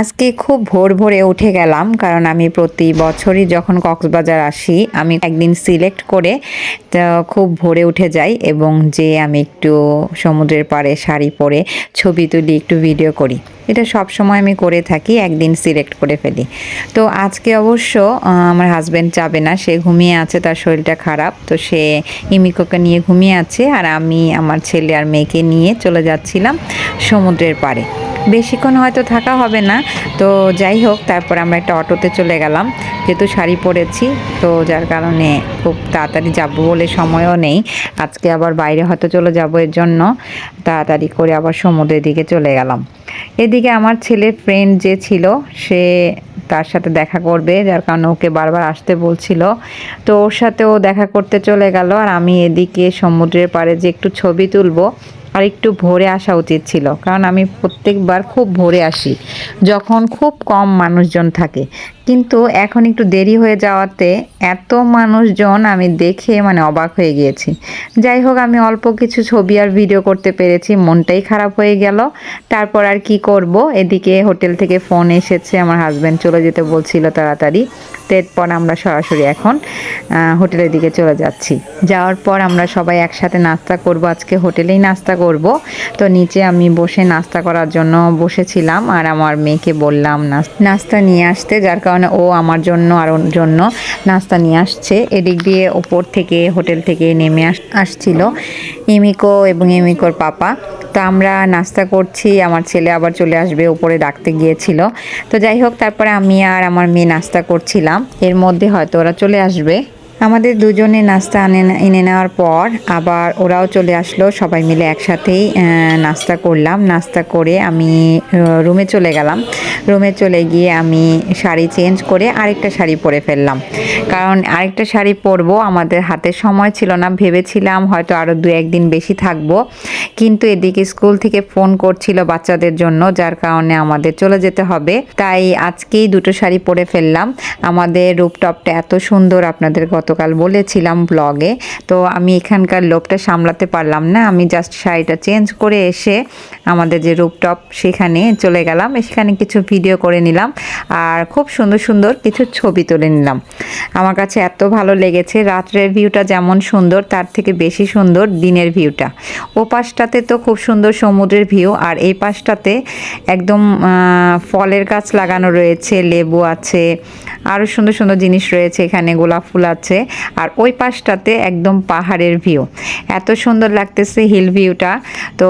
আজকে খুব ভোর ভোরে উঠে গেলাম, কারণ আমি প্রতি বছরই যখন কক্সবাজার আসি, আমি একদিন সিলেক্ট করে খুব ভোরে উঠে যাই এবং যে আমি একটু সমুদ্রের পাড়ে শাড়ি পরে ছবি তুলি, একটু ভিডিও করি। এটা সব সময় আমি করে থাকি, একদিন সিলেক্ট করে ফেলি। তো আজকে অবশ্য আমার হাজব্যান্ড যাবে না, সে ঘুমিয়ে আছে, তার শরীরটা খারাপ, তো সে ইমিকোকে নিয়ে ঘুমিয়ে আছে, আর আমি আমার ছেলে আর মেয়েকে নিয়ে চলে যাচ্ছিলাম সমুদ্রের পাড়ে। বেশিক্ষণ হয়তো থাকা হবে না, তো যাই হোক, তারপর আমরা একটা অটোতে চলে গেলাম, যেহেতু শাড়ি পরেছি, তো যার কারণে খুব তাড়াতাড়ি যাব বলে সময়ও নেই। আজকে আবার বাইরে হয়তো চলে যাব এর জন্য, তাড়াতাড়ি করে আবার সমুদ্রের দিকে চলে গেলাম। এদিকে আমার ছেলে ফ্রেন্ড যে ছিল, সে তার সাথে দেখা করবে, যার কারণে ওকে বারবার আসতে বলছিল। তো ওর সাথেও দেখা করতে চলে গেল, আর আমি এদিকে সমুদ্রের পাড়ে যে একটু ছবি তুলবো আর একটু ভোরে আসা উচিত ছিল। কারণ আমি প্রত্যেকবার খুব ভোরে আসি, যখন খুব কম মানুষজন থাকে। কিন্তু এখন একটু দেরি হয়ে যাওয়াতে এত মানুষজন আমি দেখে মানে অবাক হয়ে গিয়েছি। যাই হোক, আমি অল্প কিছু ছবি আর ভিডিও করতে পেরেছি, মনটাই খারাপ হয়ে গেল। তারপর আর কি করব? এদিকে হোটেল থেকে ফোন এসেছে, আমার হাজব্যান্ড চলে যেতে বলছিল তাড়াতাড়ি। এরপর আমরা সরাসরি এখন হোটেলের দিকে চলে যাচ্ছি। যাওয়ার পর আমরা সবাই একসাথে নাস্তা করব, আজকে হোটেলেই নাস্তা করব। তো নিচে আমি বসে নাস্তা করার জন্য বসেছিলাম আর আমার মেয়েকে বললাম, নাস- নাস্তা নিয়ে আসতে। যার কারণে ও আমার জন্য আর ওর জন্য নাস্তা নিয়ে আসছে। এদিক দিয়ে ওপর থেকে, হোটেল থেকে নেমে আস, আসছিল ইমিকো এবং ইমিকোর পাপা। তো আমরা নাস্তা করছি, আমার ছেলে আবার চলে আসবে উপরে ডাকতে গিয়েছিল। তো যাই হোক, তারপরে আমি আর আমার মেয়ে নাস্তা করছিলাম। এর মধ্যে হয়তো ওরা চলে আসবে। আমাদের দুজনে নাস্তা আনে এনে নেওয়ার পর আবার ওরাও চলে আসলো, সবাই মিলে একসাথেই নাস্তা করলাম। নাস্তা করে আমি রুমে চলে গেলাম। রুমে চলে গিয়ে আমি শাড়ি চেঞ্জ করে আরেকটা শাড়ি পরে ফেললাম। কারণ আরেকটা শাড়ি পরবো আমাদের হাতে সময় ছিল না, ভেবেছিলাম হয়তো আরও দু একদিন বেশি থাকব। কিন্তু এদিকে স্কুল থেকে ফোন করছিল বাচ্চাদের জন্য, যার কারণে আমাদের চলে যেতে হবে। তাই আজকেই দুটো শাড়ি পরে ফেললাম। আমাদের রূপটপটা এত সুন্দর, আপনাদের গতকাল বলেছিলাম ব্লগে তো আমি এখানকার লোভটা সামলাতে পারলাম না। আমি জাস্ট শাড়িটা চেঞ্জ করে এসে আমাদের যে রূপটপ সেখানে চলে গেলাম। সেখানে কিছু ভিডিও করে নিলাম আর খুব সুন্দর সুন্দর কিছু ছবি তুলে নিলাম। আমার কাছে এত ভালো লেগেছে, রাত্রের ভিউটা যেমন সুন্দর, তার থেকে বেশি সুন্দর দিনের ভিউটা ও পাশটাতে তো খুব সুন্দর সমুদ্রের ভিউ আর এই পাশটাতে একদম ফলের গাছ লাগানো রয়েছে, লেবু আছে আরও সুন্দর সুন্দর জিনিস রয়েছে এখানে, গোলাপ ফুল আছে। আর ওই পাশটাতে একদম পাহাড়ের ভিউ এত সুন্দর লাগতেছে হিল ভিউটা তো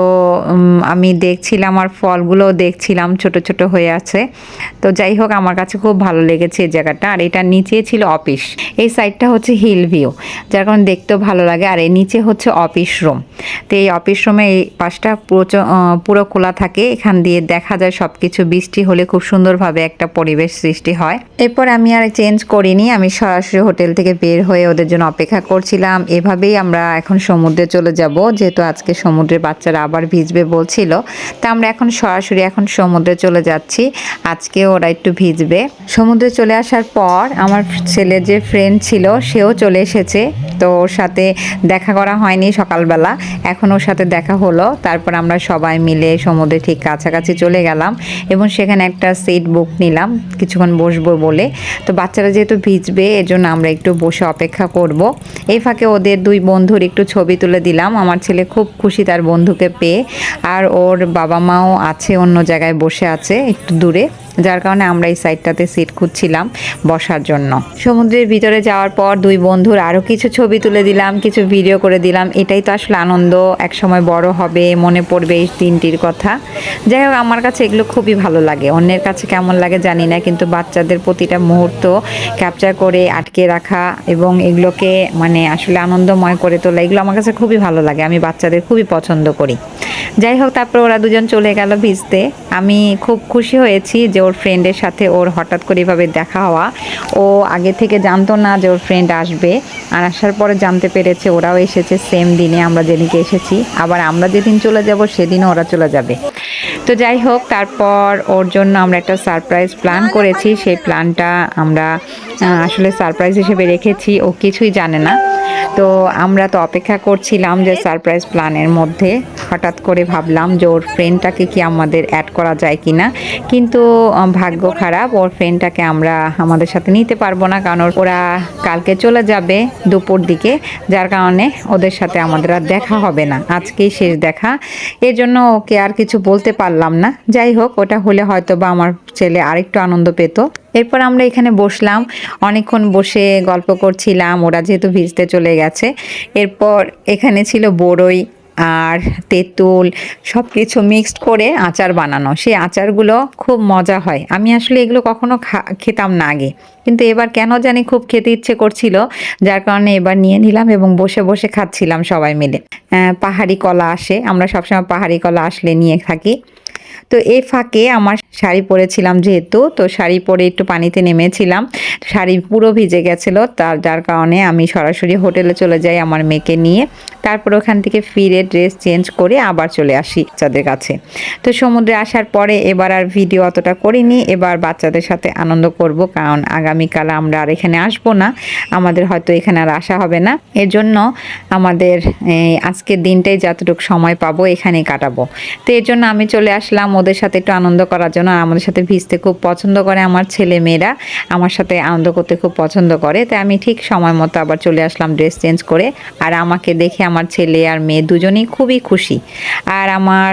আমি দেখছিলাম আর ফলগুলোও দেখছিলাম ছোট ছোট হয়ে আছে। তো যাই হোক, আমার কাছে খুব ভালো লেগেছে এই জায়গাটা। আর এটা নিচে ছিল অফিস এই সাইডটা হচ্ছে হিল ভিউ যার কারণে দেখতেও ভালো লাগে। আর এই নিচে হচ্ছে অফিস রুম তো এই অফিস রুমে এই পাশটা পুরো খোলা থাকে। এখান দিয়ে দেখা যায় সব কিছু বৃষ্টি হলে খুব সুন্দরভাবে একটা পরিবেশ সৃষ্টি হয়। এরপর আমি আর চেঞ্জ করিনি। আমি সরাসরি হোটেল থেকে বের হয়ে ওদের জন্য অপেক্ষা করছিলাম। এভাবেই আমরা এখন সমুদ্রে চলে যাব। যেহেতু আজকে সমুদ্রের বাচ্চারা আবার ভিজবে বলছিল। তা আমরা এখন সরাসরি এখন সমুদ্রে চলে যাচ্ছি। আজকে ওরা একটু ভিজবে। সমুদ্রে চলে আসার পর আমার ছেলের যে ফ্রেন্ড ছিল, সেও চলে এসেছে। তো ওর সাথে দেখা করা হয়নি সকালবেলা। এখন ওর সাথে দেখা হলো। তারপর আমরা সবাই মিলে সমুদ্রে ঠিক কাছাকাছি চলে গেলাম এবং সেখানে একটা সিট বুক নিলাম। কিছুক্ষণ বসবো বলে। তো বাচ্চারা যেহেতু ভিজবে এজন্য আমরা একটু বসে অপেক্ষা করব। এই ফাঁকে ওদের দুই বন্ধুর একটু ছবি তুলে দিলাম। আমার ছেলে খুব খুশি তার বন্ধুকে পেয়ে। আর ওর বাবা মাও আছে, অন্য জায়গায় বসে আছে, একটু দূরে। যার কারণে আমরা এই সাইডটাতে সিট খুঁজছিলাম বসার জন্য। সমুদ্রের ভিতরে যাওয়ার পর দুই বন্ধুর আরও কিছু ছবি তুলে দিলাম, কিছু ভিডিও করে দিলাম। এটাই তো আসলে আনন্দ এক সময় বড় হবে, মনে পড়বে এই দিনটির কথা। যাই হোক, আমার কাছে এগুলো খুবই ভালো লাগে। অন্যের কাছে কেমন লাগে জানি না, কিন্তু বাচ্চাদের প্রতিটা মুহূর্ত ক্যাপচার করে আটকে রাখা এবং এগুলোকে মানে আসলে আনন্দময় করে তোলা, এগুলো আমার কাছে খুবই ভালো লাগে। আমি বাচ্চাদের খুবই পছন্দ করি। যাই হোক, তারপর ওরা দুজন চলে গেল ভিজতে। আমি খুব খুশি হয়েছি যে ওর ফ্রেন্ডের সাথে ওর হঠাৎ করে এভাবে দেখা হওয়া। ও আগে থেকে জানতো না যে ওর ফ্রেন্ড আসবে। আর আসার পরে জানতে পেরেছে ওরাও এসেছে সেম দিনে আমরা যেদিনকে এসেছি। আবার আমরা যেদিন চলে যাব, সেদিনও ওরা চলে যাবে। তো যাই হোক, তারপর ওর জন্য আমরা একটা সারপ্রাইজ প্ল্যান করেছি। সেই প্ল্যানটা আমরা আসলে সারপ্রাইজ হিসেবে রেখেছি। ও কিছুই জানে না। তো আমরা তো অপেক্ষা করছিলাম যে সারপ্রাইজ প্ল্যানের মধ্যে। হঠাৎ করে ভাবলাম যে ওর ফ্রেন্ডটাকে কি আমাদের অ্যাড করা যায় কি না কিন্তু ভাগ্য খারাপ, ওর ফ্রেন্ডটাকে আমরা আমাদের সাথে নিতে পারব না, কারণ ওরা কালকে চলে যাবে দুপুর দিকে, যার কারণে ওদের সাথে আমাদের আর দেখা হবে না। আজকেই শেষ দেখা। এর জন্য ওকে আর কিছু বলতে পারলাম না। যাই হোক, ওটা হলে হয়তো বা আমার ছেলে আরেকটু আনন্দ পেত। এরপর আমরা এখানে বসলাম। অনেকক্ষণ বসে গল্প করছিলাম। ওরা যেহেতু ভিজতে চলে গেছে। এরপর এখানে ছিল বড়ই। আর তেঁতুল সব কিছু মিক্সড করে আচার বানানো। সেই আচারগুলো খুব মজা হয়। আমি আসলে এগুলো কখনো খেতাম না আগে। কিন্তু এবার কেন জানি খুব খেতে ইচ্ছে করছিল, যার কারণে এবার নিয়ে নিলাম এবং বসে বসে খাচ্ছিলাম সবাই মিলে। পাহাড়ি কলা আসে। আমরা সবসময় পাহাড়ি কলা আসলে নিয়ে থাকি। তো এই ফাঁকে আমার শাড়ি পরেছিলাম যেহেতু, তো শাড়ি পরে একটু পানিতে নেমেছিলাম। শাড়ি পুরো ভিজে গেছিল, তার, যার কারণে আমি সরাসরি হোটেলে চলে যাই আমার মেয়েকে নিয়ে। তারপর ওখান থেকে ফিরে ড্রেস চেঞ্জ করে আবার চলে আসি বাচ্চাদের কাছে। তো সমুদ্রে আসার পরে এবার আর ভিডিও অতটা করিনি, এবার বাচ্চাদের সাথে আনন্দ করব, কারণ আগামীকাল আমরা আর এখানে আসব না। আমাদের হয়তো এখানে আর আসা হবে না। এর জন্য আমাদের আজকের দিনটাই যতটুকু সময় পাবো এখানেই কাটাবো। তো এর জন্য আমি চলে আসলাম ওদের সাথে একটু আনন্দ করার জন্য আমাদের সাথে ভিজতে খুব পছন্দ করে আমার ছেলে মেয়েরা, আমার সাথে আনন্দ করতে খুব পছন্দ করে। তাই আমি ঠিক সময় মতো আবার চলে আসলাম ড্রেস চেঞ্জ করে, আর আমাকে দেখে আমার ছেলে আর মেয়ে দুজনেই খুবই খুশি। আর আমার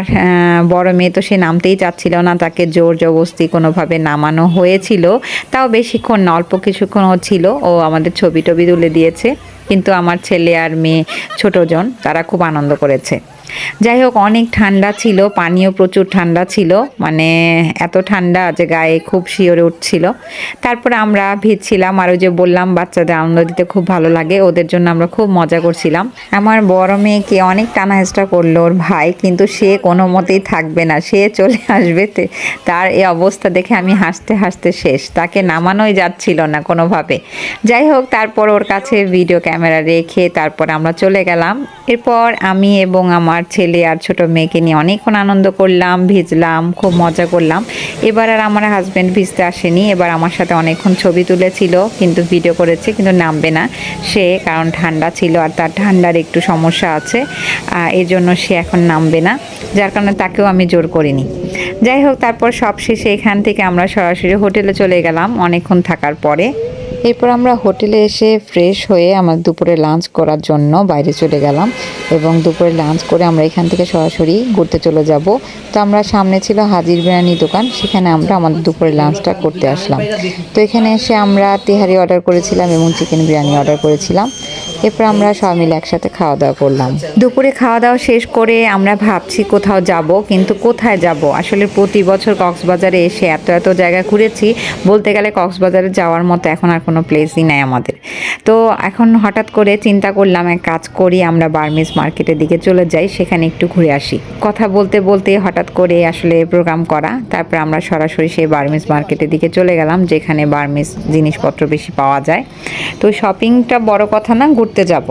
বড় মেয়ে তো সে নামতেই চাচ্ছিল না, তাকে জোর জবস্তি কোনোভাবে নামানো হয়েছিল। তাও বেশিক্ষণ অল্প কিছুক্ষণ ছিল, ও আমাদের ছবি টবি তুলে দিয়েছে। কিন্তু আমার ছেলে আর মেয়ে ছোটজন তারা খুব আনন্দ করেছে। যাই হোক অনেক ঠান্ডা ছিল পানিও প্রচুর ঠান্ডা ছিল মানে এত ঠান্ডা যে গায়ে খুব শিওরে উঠছিল। তারপরে আমরা ভিজছিলাম আর ওই যে বললাম, বাচ্চাদের আনন্দ দিতে খুব ভালো লাগে, ওদের জন্য আমরা খুব মজা করছিলাম। আমার বড় মেয়েকে অনেক টানা হেঁচড়া করল ওর ভাই, কিন্তু সে কোনো মতেই থাকবে না, সে চলে আসবে তার এই অবস্থা দেখে আমি হাসতে হাসতে শেষ, তাকে নামানোই যাচ্ছিল না কোনোভাবে। যাই হোক তারপর ওর কাছে ভিডিও ক্যামেরা রেখে তারপর আমরা চলে গেলাম। এরপর আমি এবং আমার ছেলে আর ছোট মেয়েকে নিয়ে অনেকক্ষণ আনন্দ করলাম, ভিজলাম, খুব মজা করলাম। এবার আর আমার হাজব্যান্ড ভিজতে আসেনি। এবার আমার সাথে অনেকক্ষণ ছবি তুলেছিল, কিন্তু ভিডিও করেছে, কিন্তু নামবে না সে, কারণ ঠান্ডা ছিল আর তার ঠান্ডার একটু সমস্যা আছে এই জন্য সে এখন নামবে না। যার কারণে তাকেও আমি জোর করিনি। যাই হোক, তারপর সব শেষে এখান থেকে আমরা সরাসরি হোটেলে চলে গেলাম। অনেকক্ষণ থাকার পরে এরপর আমরা হোটেলে এসে ফ্রেশ হয়ে আমার দুপুরে লাঞ্চ করার জন্য বাইরে চলে গেলাম এবং দুপুরে লাঞ্চ করে আমরা এখান থেকে সরাসরি ঘুরতে চলে যাব। তো আমরা সামনে ছিল হাজির বিরিয়ানি দোকান, সেখানে আমরা আমাদের দুপুরে লাঞ্চটা করতে আসলাম। তো এখানে এসে আমরা তেহারি অর্ডার করেছিলাম এবং চিকেন বিরিয়ানি অর্ডার করেছিলাম। এরপর আমরা সবাই মিলে একসাথে খাওয়া দাওয়া করলাম। দুপুরে খাওয়া দাওয়া শেষ করে আমরা ভাবছি কোথাও যাব, কিন্তু কোথায় যাব? আসলে প্রতি বছর কক্সবাজারে এসে এত এত জায়গা ঘুরেছি, বলতে গেলে কক্সবাজারে যাওয়ার মতো এখন আর কোনো প্লেসই নাই আমাদের। তো এখন হঠাৎ করে চিন্তা করলাম, এক কাজ করি, আমরা বার্মিস মার্কেটের দিকে চলে যাই, সেখানে একটু ঘুরে আসি। কথা বলতে বলতে হঠাৎ করে আসলে প্রোগ্রাম করা, তারপর আমরা সরাসরি সেই বার্মিস মার্কেটের দিকে চলে গেলাম, যেখানে বার্মিস জিনিসপত্র বেশি পাওয়া যায়। তো শপিংটা বড় কথা না ঘুরতে যাব।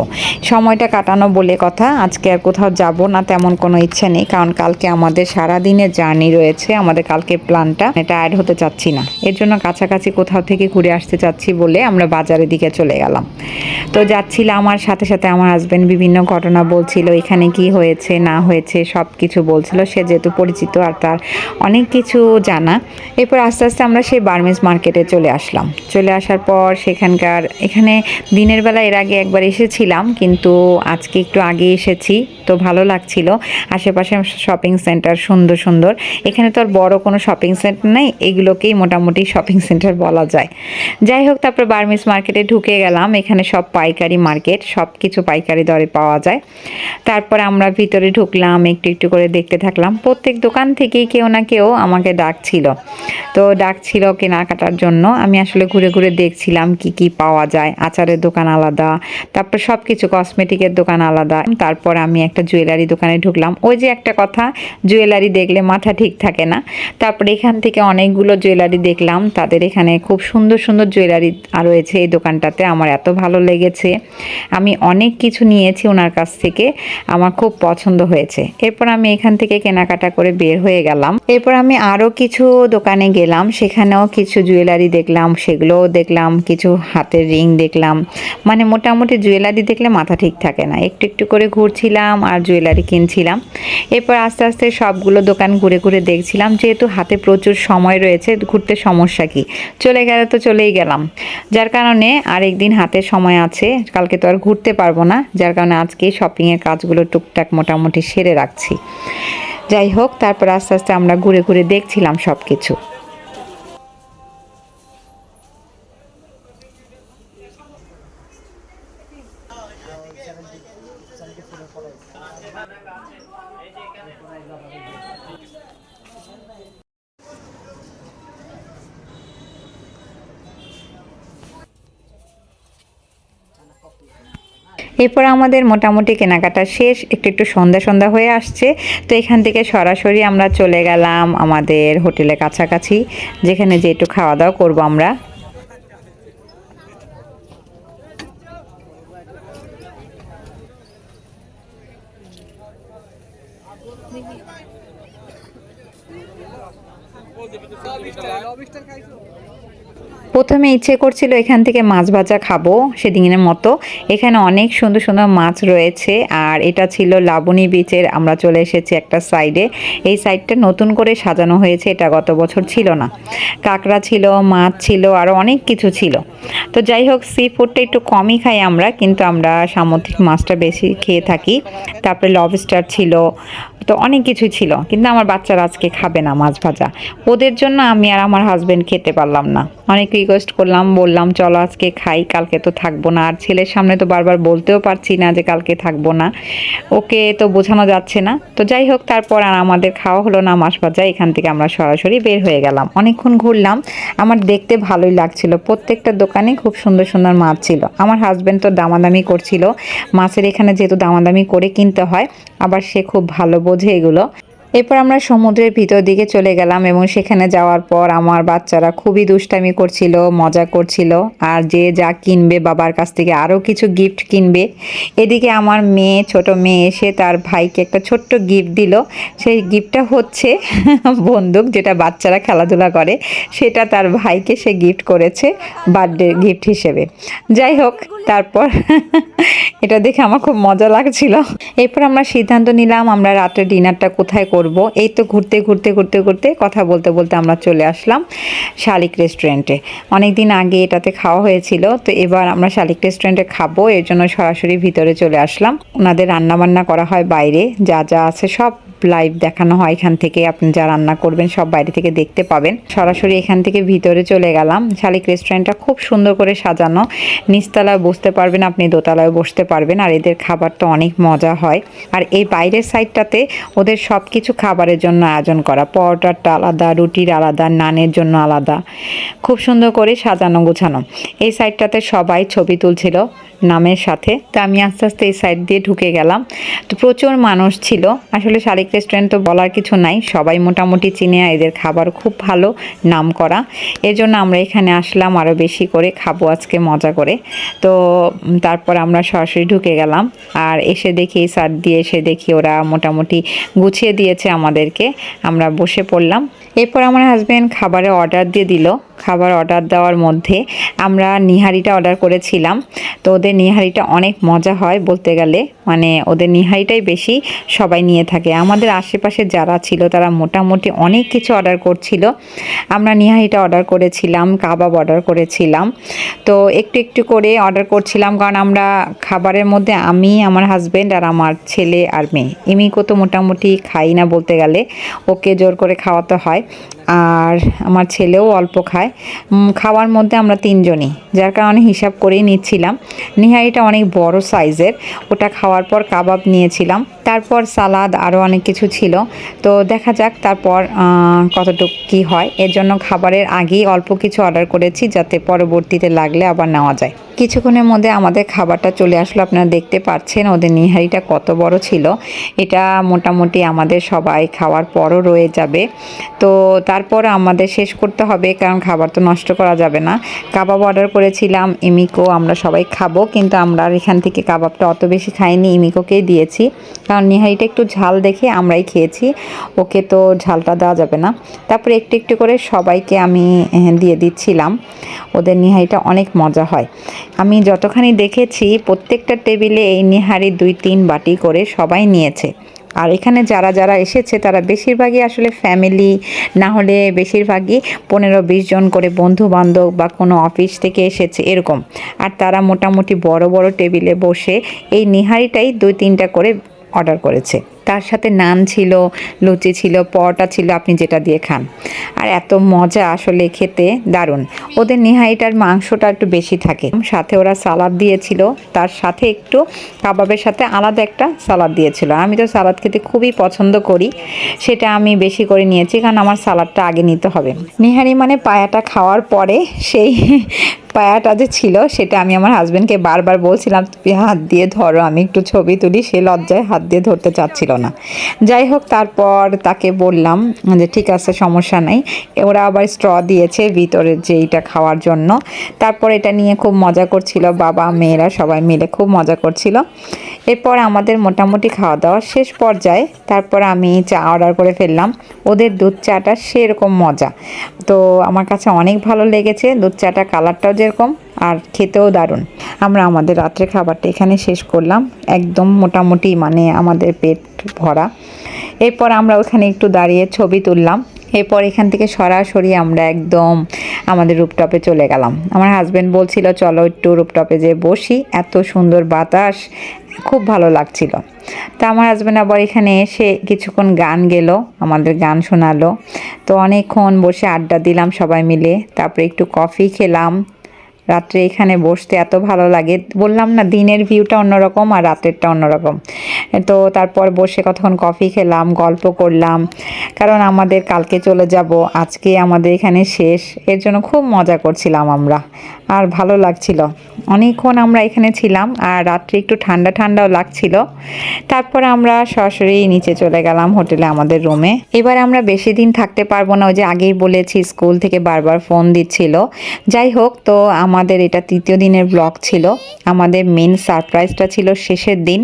সময়টা কাটানো বলে কথা। আজকে আর কোথাও যাব না তেমন কোনো ইচ্ছে নেই। কারণ কালকে আমাদের সারা দিনের জার্নি রয়েছে। আমাদের কালকে প্ল্যানটা, এটা অ্যাড হতে চাচ্ছি না। এর জন্য কাছাকাছি কোথাও থেকে ঘুরে আসতে চাচ্ছি বলে আমরা বাজারের দিকে চলে গেলাম। তো যাচ্ছিলাম আমার সাথে সাথে আমার হাজবেন্ড বিভিন্ন ঘটনা বলছিল, এখানে কি হয়েছে, না হয়েছে সব কিছু বলছিল। সে যেহেতু পরিচিত আর তার অনেক কিছু জানা। এরপর আস্তে আস্তে আমরা সেই বার্মিস মার্কেটে চলে আসলাম। চলে আসার পর সেখানকার, এখানে দিনের বেলা এর আগে একবার এসেছিলাম, কিন্তু আজকে একটু আগে এসেছি, তো ভালো লাগছিল। আশেপাশে শপিং সেন্টার সুন্দর সুন্দর। এখানে তো আর বড় কোনো শপিং সেন্টার নেই, এগুলোকেই মোটামুটি শপিং সেন্টার বলা যায়। যাই হোক, তারপর বার্মিস মার্কেটে ঢুকে গেলাম। এখানে সব পাইকারি মার্কেট সব কিছু পাইকারি দরে পাওয়া যায়। তারপর আমরা ভিতরে ঢুকলাম, একটু একটু করে দেখতে থাকলাম। প্রত্যেক দোকান থেকেই কেউ না কেউ আমাকে ডাকছিল। তো ডাকছিল কেনাকাটার জন্য। আমি আসলে ঘুরে ঘুরে দেখছিলাম কি কি পাওয়া যায়। আচারের দোকান আলাদা তারপর সব কিছু কসমেটিকের দোকান আলাদা। তারপর আমি একটা জুয়েলারি দোকানে ঢুকলাম। ওই যে একটা কথা জুয়েলারি দেখলে মাথা ঠিক থাকে না। তারপরে এখান থেকে অনেকগুলো জুয়েলারি দেখলাম। তাদের এখানে খুব সুন্দর সুন্দর জুয়েলারি রয়েছে এই দোকানটাতে। আমার এত ভালো লেগেছে। আমি অনেক কিছু নিয়েছি ওনার কাছ থেকে। আমার খুব পছন্দ হয়েছে। এরপর আমি এখান থেকে কেনাকাটা করে বের হয়ে গেলাম। এরপর আমি আরও কিছু দোকানে গেলাম। সেখানেও কিছু জুয়েলারি দেখলাম। সেগুলোও দেখলাম। কিছু হাতের রিং দেখলাম। মানে মোটামুটি জুয়েলারি দেখলে মাথা ঠিক থাকে না। একটু একটু করে ঘুরছিলাম আর জুয়েলারি কিনছিলাম। এরপর আস্তে আস্তে সবগুলো দোকান ঘুরে ঘুরে দেখছিলাম, যেহেতু হাতে প্রচুর সময় রয়েছে, ঘুরতে সমস্যা কি? চলে গেলে তো চলেই গেলাম। যার কারণে আরেকদিন হাতে সময় আছে, কালকে তো আর ঘুরতে পারব না, যার কারণে আজকেই শপিংয়ের কাজগুলো টুকটাক মোটামুটি সেরে রাখছি। যাই হোক, তারপর আস্তে আস্তে আমরা ঘুরে ঘুরে দেখছিলাম সব কিছু এরপর আমাদের মোটামুটি কেনাকাটা শেষ, একটু একটু সন্ধ্যা সন্ধ্যা হয়ে আসছে, তো এখান থেকে সরাসরি আমরা চলে গেলাম আমাদের হোটেলের কাছাকাছি, যেখানে যে একটু খাওয়া দাওয়া করব আমরা। প্রথমে ইচ্ছে করছিল এখান থেকে মাছ ভাজা খাব সেদিনের মতো। এখানে অনেক সুন্দর সুন্দর মাছ রয়েছে আর এটা ছিল লাবণী বিচের আমরা চলে এসেছি একটা সাইডে এই সাইডটা নতুন করে সাজানো হয়েছে, এটা গত বছর ছিল না। কাঁকড়া ছিল, মাছ ছিল আরও অনেক কিছু ছিল। তো যাই হোক সি ফুডটা একটু কমই খাই আমরা, কিন্তু আমরা সামুদ্রিক মাছটা বেশি খেয়ে থাকি। তারপরে লবস্টার ছিল, তো অনেক কিছু ছিল, কিন্তু আমার বাচ্চারা আজকে খাবে না মাছ ভাজা। ওদের জন্য আমি আর আমার হাজব্যান্ড খেতে পারলাম না। অনেক রিকোয়েস্ট করলাম, বললাম, চলো আজকে খাই, কালকে তো থাকব না। আর ছেলের সামনে তো বারবার বলতেও পারছি না যে কালকে থাকব না। ওকে তো বোঝানো যাচ্ছে না। তো যাই হোক, তারপর আর আমাদের খাওয়া হলো না, মাছ ভাজা, এখান থেকে আমরা সরাসরি বের হয়ে গেলাম। অনেকক্ষণ ঘুরলাম, আমার দেখতে ভালোই লাগছিল। প্রত্যেকটা দোকানে খুব সুন্দর সুন্দর মাছ ছিল। আমার হাজবেন্ড তো দামাদামি করছিল। মাছের এখানে যেহেতু দামাদামি করে কিনতে হয়, আবার সে খুব ভালো বোঝে এগুলো। এরপর আমরা সমুদ্রের ভিতর দিকে চলে গেলাম এবং সেখানে যাওয়ার পর আমার বাচ্চারা খুবই দুষ্টামি করছিল, মজা করছিল আর যে যা কিনবে, বাবার কাছ থেকে আরও কিছু গিফট কিনবে। এদিকে আমার মেয়ে, ছোট মেয়ে এসে তার ভাইকে একটা ছোট্ট গিফট দিল। সেই গিফটটা হচ্ছে বন্দুক যেটা বাচ্চারা খেলাধুলা করে, সেটা তার ভাইকে সে গিফট করেছে বার্থডে গিফট হিসেবে। যাই হোক, তারপর এটা দেখে আমার খুব মজা লাগছিল। এরপর আমরা সিদ্ধান্ত নিলাম আমরা রাতের ডিনারটা কোথায় করব। এই তো ঘুরতে ঘুরতে ঘুরতে ঘুরতে কথা বলতে বলতে আমরা চলে আসলাম শালিক রেস্টুরেন্টে অনেক দিন আগে এটাতে খাওয়া হয়েছিল, তো এবার আমরা শালিক রেস্টুরেন্টে খাব, এর জন্য সরাসরি ভিতরে চলে আসলাম। ওনাদের রান্নাবান্না করা হয় বাইরে, যা যা আছে সব লাইভ দেখানো হয় এখান থেকে। আপনি যা রান্না করবেন সব বাইরে থেকে দেখতে পাবেন। সরাসরি এখান থেকে ভিতরে চলে গেলাম। শালিক রেস্টুরেন্টটা খুব সুন্দর করে সাজানো। নিচতলায় বসতে পারবেন আপনি, দোতলায় বসতে পারবেন। আর এদের খাবার তো অনেক মজা হয়। আর এই বাইরের সাইডটাতে ওদের সব কিছু খাবারের জন্য আয়োজন করা। পরোটারটা আলাদা, রুটির আলাদা, নানের জন্য আলাদা। খুব সুন্দর করে সাজানো গোছানো এই সাইডটাতে সবাই ছবি তুলছিল। নামের সাথে। তো আমি আস্তে আস্তে এই সাইড দিয়ে ঢুকে গেলাম। তো প্রচুর মানুষ ছিল। আসলে শালিক রেস্টুরেন্ট তো বলার কিছু নাই। সবাই মোটামুটি চিনে এদের খাবার খুব ভালো নাম করা এর জন্য আমরা এখানে আসলাম আরও বেশি করে, খাব আজকে মজা করে। তো তারপর আমরা সরাসরি ঢুকে গেলাম। আর এসে দেখি এই সাইড দিয়ে এসে দেখি ওরা মোটামুটি গুছিয়ে দিয়েছে আমাদেরকে। আমরা বসে পড়লাম। এরপর আমার হাজব্যান্ড খাবারের অর্ডার দিয়ে দিল। খাবার অর্ডার দেওয়ার মধ্যে আমরা নিহারিটা অর্ডার করেছিলাম। তো ওদের নিহারিটা অনেক মজা হয় বলতে গেলে। মানে ওদের নিহারিটাই বেশি সবাই নিয়ে থাকে। আমাদের আশেপাশে যারা ছিল তারা মোটামুটি অনেক কিছু অর্ডার করছিল। আমরা নিহারিটা অর্ডার করেছিলাম, কাবাব অর্ডার করেছিলাম। তো একটু একটু করে অর্ডার করছিলাম কারণ আমরা খাবারের মধ্যে আমি, আমার হাজব্যান্ড আর আমার ছেলে আর মেয়ে। এমিকো তো মোটামুটি খাই না বলতে গেলে। ওকে জোর করে খাওয়াতে হয়। আর আমার ছেলেও অল্প খায়। খাওয়ার মধ্যে আমরা তিনজনই, যার কারণে হিসাব করেই নিচ্ছিলাম। নিহারিটা অনেক বড় সাইজের, ওটা খাওয়ার পর কাবাব নিয়েছিলাম। তারপর সালাদ আরও অনেক কিছু ছিল। তো দেখা যাক তারপর কতটুকু কী হয়। এর জন্য খাবারের আগেই অল্প কিছু অর্ডার করেছি, যাতে পরবর্তীতে লাগলে আবার নেওয়া যায়। কিছুক্ষণের মধ্যে আমাদের খাবারটা চলে আসলো, আপনারা দেখতে পাচ্ছেন ওদের নিহারিটা কত বড় ছিল। এটা মোটামুটি আমাদের সবাই খাওয়ার পরও রয়ে যাবে। তো তার তারপর আমাদের শেষ করতে হবে, কারণ খাবার তো নষ্ট করা যাবে না। কাবাব অর্ডার করেছিলাম, ইমিকো আমরা সবাই খাব, কিন্তু আমরা এখান থেকে কাবাবটা অত বেশি খাইনি, ইমিকোকেই দিয়েছি। কারণ নিহারিটা একটু ঝাল দেখে আমরাই খেয়েছি, ওকে তো ঝালটা দেওয়া যাবে না। তারপরে একটু একটু করে সবাইকে আমি দিয়ে দিচ্ছিলাম। ওদের নিহারিটা অনেক মজা হয়। আমি যতখানি দেখেছি, প্রত্যেকটা টেবিলে এই নিহারি দুই তিন বাটি করে সবাই নিয়েছে। আর এখানে যারা যারা এসেছে, তারা বেশিরভাগই আসলে ফ্যামিলি না হলে বেশিরভাগই পনেরো বিশ জন করে বন্ধু বান্ধব বা কোনো অফিস থেকে এসেছে, এরকম। আর তারা মোটামুটি বড় বড় টেবিলে বসে এই নিহারিটাই দুই, তিনটা করে অর্ডার করেছে। তার সাথে নান ছিল, লুচি ছিল, পরোটা ছিল, আপনি যেটা দিয়ে খান। আর এত মজা আসলে খেতে দারুণ। ওদের নিহারিটার মাংসটা একটু বেশি থাকে। সাথে ওরা সালাদ দিয়েছিল, তার সাথে একটু কাবাবের সাথে আলাদা একটা সালাদ দিয়েছিল। আমি তো সালাদ খেতে খুবই পছন্দ করি, সেটা আমি বেশি করে নিয়েছি, কারণ আমার সালাদটা আগে নিতে হবে। নিহারি মানে পায়াটা খাওয়ার পরে সেই পায়াটা যে ছিল, সেটা আমি আমার হাজবেন্ডকে বারবার বলছিলাম "তুমি হাত দিয়ে ধরো, আমি একটু ছবি তুলি। সে লজ্জায় হাত দিয়ে ধরতে চাচ্ছিল যাই হোক, তারপর তাকে বললাম যে, ঠিক আছে, সমস্যা নাই। ওরা আবার স্ট্র দিয়েছে ভিতরে যেইটা খাওয়ার জন্য। তারপর এটা নিয়ে খুব মজা করছিল বাবা, মেয়েরা সবাই মিলে খুব মজা করছিল। এরপর আমাদের মোটামুটি খাওয়া দাওয়া শেষ পর্যায়ে তারপর আমি চা অর্ডার করে ফেললাম। ওদের দুধ চাটা সেরকম মজা। তো আমার কাছে অনেক ভালো লেগেছে, দুধ চাটা কালারটাও যেরকম আর খেতেও দারুণ। আমরা আমাদের রাত্রে খাবারটা এখানে শেষ করলাম। একদম মোটামুটি মানে আমাদের পেট ভরা। এরপর আমরা ওখানে একটু দাঁড়িয়ে ছবি তুললাম। এরপর এখান থেকে সরাসরি আমরা একদম আমাদের রুপটপে চলে গেলাম। আমার হাজব্যান্ড বলছিল, চলো একটু রুপটপে যে বসি। এত সুন্দর বাতাস। খুব ভালো লাগছিল। তা আমার হাজব্যান্ড আবার এখানে এসে কিছুক্ষণ গান গেল, আমাদের গান শোনালো। তো অনেকক্ষণ বসে আড্ডা দিলাম সবাই মিলে। তারপরে একটু কফি খেলাম। রাত্রে এখানে বসতে এত ভালো লাগে। বললাম না, দিনের ভিউটা অন্যরকম আর রাতেরটা অন্যরকম। তো তারপর বসে কতক্ষণ কফি খেলাম, গল্প করলাম। কারণ আমাদের কালকে চলে যাব, আজকে আমাদের এখানে শেষ। এর জন্য খুব মজা করছিলাম আমরা। আর ভালো লাগছিল। অনেকক্ষণ আমরা এখানে ছিলাম আর রাত্রে একটু ঠান্ডা ঠান্ডাও লাগছিল। তারপর আমরা সরাসরি নিচে চলে গেলাম হোটেলে আমাদের রুমে। এবার আমরা বেশি দিন থাকতে পারব না, ওই যে আগেই বলেছি, স্কুল থেকে বারবার ফোন দিচ্ছিল। যাই হোক, তো আমাদের এটা তৃতীয় দিনের ব্লগ ছিল। আমাদের মেন সারপ্রাইজটা ছিল শেষের দিন।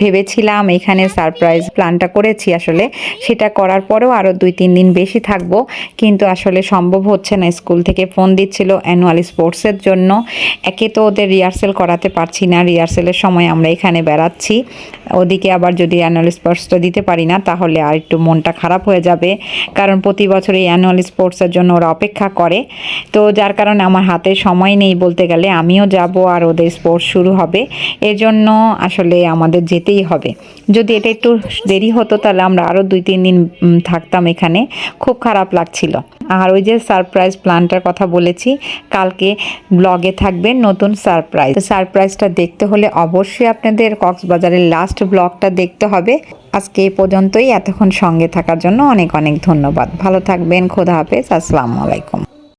ভেবেছিলাম এখানে সারপ্রাইজ প্ল্যানটা করেছি আসলে। সেটা করার পরেও আরও দুই, তিন দিন বেশি থাকব। কিন্তু আসলে সম্ভব হচ্ছে না। স্কুল থেকে ফোন দিচ্ছিল অ্যানুয়াল স্পোর্টসের জন্য। একে তো ওদের রিহার্সেল করাতে পারছি না। রিহার্সেলের সময় আমরা এখানে বেড়াচ্ছি। ওদিকে আবার যদি অ্যানুয়াল স্পোর্টসটা দিতে পারি না, তাহলে আর একটু মনটা খারাপ হয়ে যাবে। কারণ প্রতি বছর এই অ্যানুয়াল স্পোর্টসের জন্য ওরা অপেক্ষা করে। তো যার কারণে আমার হাতে সময় নেই বলতে গেলে, আমিও যাব আর ওদের স্পোর্টস শুরু হবে। এর জন্য আসলে আমাদের যেতেই হবে। যদি এটা একটু দেরি হতো, তাহলে আমরা আরও দুই, তিন দিন থাকতাম এখানে। খুব খারাপ লাগছিল। আর ওই যে সারপ্রাইজ প্ল্যানটার কথা বলেছি, কালকে ব্লগে থাকবে নতুন সারপ্রাইজ সারপ্রাইজটা দেখতে হলে অবশ্যই আপনাদের কক্সবাজারের লাস্ট ব্লগটা দেখতে হবে। আজকে এ পর্যন্তই। এতক্ষণ সঙ্গে থাকার জন্য অনেক অনেক ধন্যবাদ। ভালো থাকবেন। খোদা হাফেজ। আসসালামু আলাইকুম।